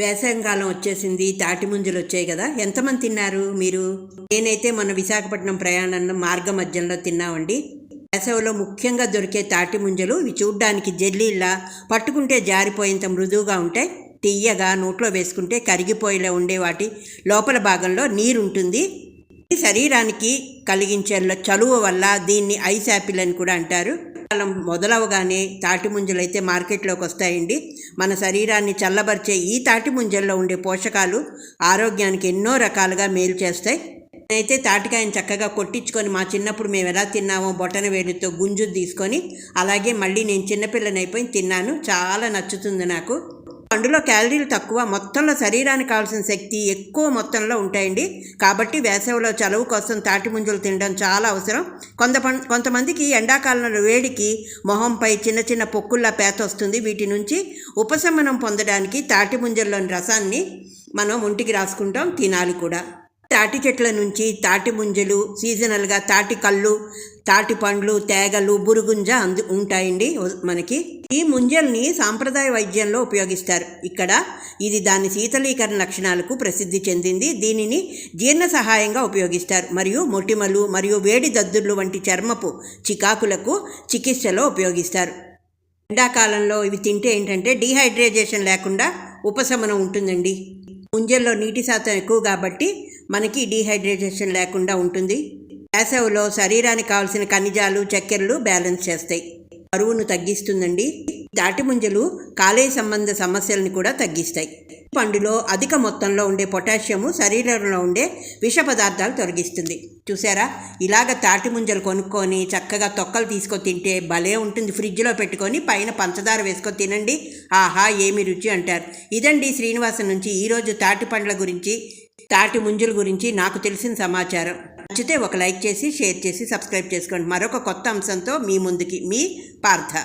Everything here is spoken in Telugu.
వేసవికాలం వచ్చేసింది తాటి ముంజలు వచ్చాయి కదా. ఎంతమంది తిన్నారు మీరు? నేనైతే మొన్న విశాఖపట్నం ప్రయాణంలో మార్గ మధ్యంలో తిన్నామండి. వేసవిలో ముఖ్యంగా దొరికే తాటి ముంజలు ఇవి చూడ్డానికి జెల్లీలా పట్టుకుంటే జారిపోయేంత మృదువుగా ఉంటాయి. తీయగా నోట్లో వేసుకుంటే కరిగిపోయేలా ఉండే వాటి లోపల భాగంలో నీరు ఉంటుంది శరీరానికి కలిగించే చలువ వల్ల దీన్ని ఐస్ యాపిల్ అని కూడా అంటారు. కాలం మొదలవగానే తాటి ముంజలు అయితే మార్కెట్లోకి వస్తాయండి. మన శరీరాన్ని చల్లబరిచే ఈ తాటి ముంజల్లో ఉండే పోషకాలు ఆరోగ్యానికి ఎన్నో రకాలుగా మేలు చేస్తాయి. నేనైతే తాటికాయని చక్కగా కొట్టించుకొని మా చిన్నప్పుడు మేము ఎలా తిన్నామో బొటన వేలుతో గుంజు తీసుకొని అలాగే మళ్ళీ నేను చిన్నపిల్లని అయిపోయి తిన్నాను. చాలా నచ్చుతుంది నాకు. పండులో క్యాలరీలు తక్కువ మొత్తంలో శరీరానికి కావాల్సిన శక్తి ఎక్కువ మొత్తంలో ఉంటాయండి. కాబట్టి వేసవిలో చలువు కోసం తాటి ముంజలు తినడం చాలా అవసరం. కొంత కొంతమందికి ఎండాకాలంలో వేడికి మొహంపై చిన్న చిన్న పొక్కుల్లా పేత వస్తుంది. వీటి నుంచి ఉపశమనం పొందడానికి తాటి ముంజల్లోని రసాన్ని మనం ఒంటికి రాసుకుంటాం తినాలి కూడా. తాటి చెట్ల నుంచి తాటి ముంజలు సీజనల్గా తాటి కళ్ళు తాటి పండ్లు తేగలు బురుగుంజ అందు ఉంటాయండి మనకి. ఈ ముంజల్ని సాంప్రదాయ వైద్యంలో ఉపయోగిస్తారు. ఇక్కడ ఇది దాని శీతలీకరణ లక్షణాలకు ప్రసిద్ధి చెందింది. దీనిని జీర్ణ సహాయంగా ఉపయోగిస్తారు. మరియు మొటిమలు మరియు వేడి దద్దుర్లు వంటి చర్మపు చికాకులకు చికిత్సలో ఉపయోగిస్తారు. ఎండాకాలంలో ఇవి తింటే ఏంటంటే డీహైడ్రేజేషన్ లేకుండా ఉపశమనం ఉంటుందండి. ముంజల్లో నీటి శాతం ఎక్కువ కాబట్టి మనకి డీహైడ్రేషన్ లేకుండా ఉంటుంది. వేసవిలో శరీరానికి కావాల్సిన ఖనిజాలు చక్కెరలు బ్యాలెన్స్ చేస్తాయి. బరువును తగ్గిస్తుందండి. తాటి ముంజలు కాలేయ సంబంధ సమస్యలను కూడా తగ్గిస్తాయి. పండులో అధిక మొత్తంలో ఉండే పొటాషియము శరీరంలో ఉండే విష పదార్థాలు తొలగిస్తుంది. చూసారా? ఇలాగ తాటి ముంజలు కొనుక్కొని చక్కగా తొక్కలు తీసుకొని తింటే భలే ఉంటుంది. ఫ్రిడ్జ్లో పెట్టుకొని పైన పంచదార వేసుకొని తినండి. ఆహా ఏమి రుచి అంటారు. ఇదండి శ్రీనివాసం నుంచి ఈరోజు తాటి పండ్ల గురించి తాటి ముంజుల గురించి నాకు తెలిసిన సమాచారం. నచ్చితే ఒక లైక్ చేసి షేర్ చేసి సబ్స్క్రైబ్ చేసుకోండి. మరొక కొత్త అంశంతో మీ ముందుకి మీ పార్థ.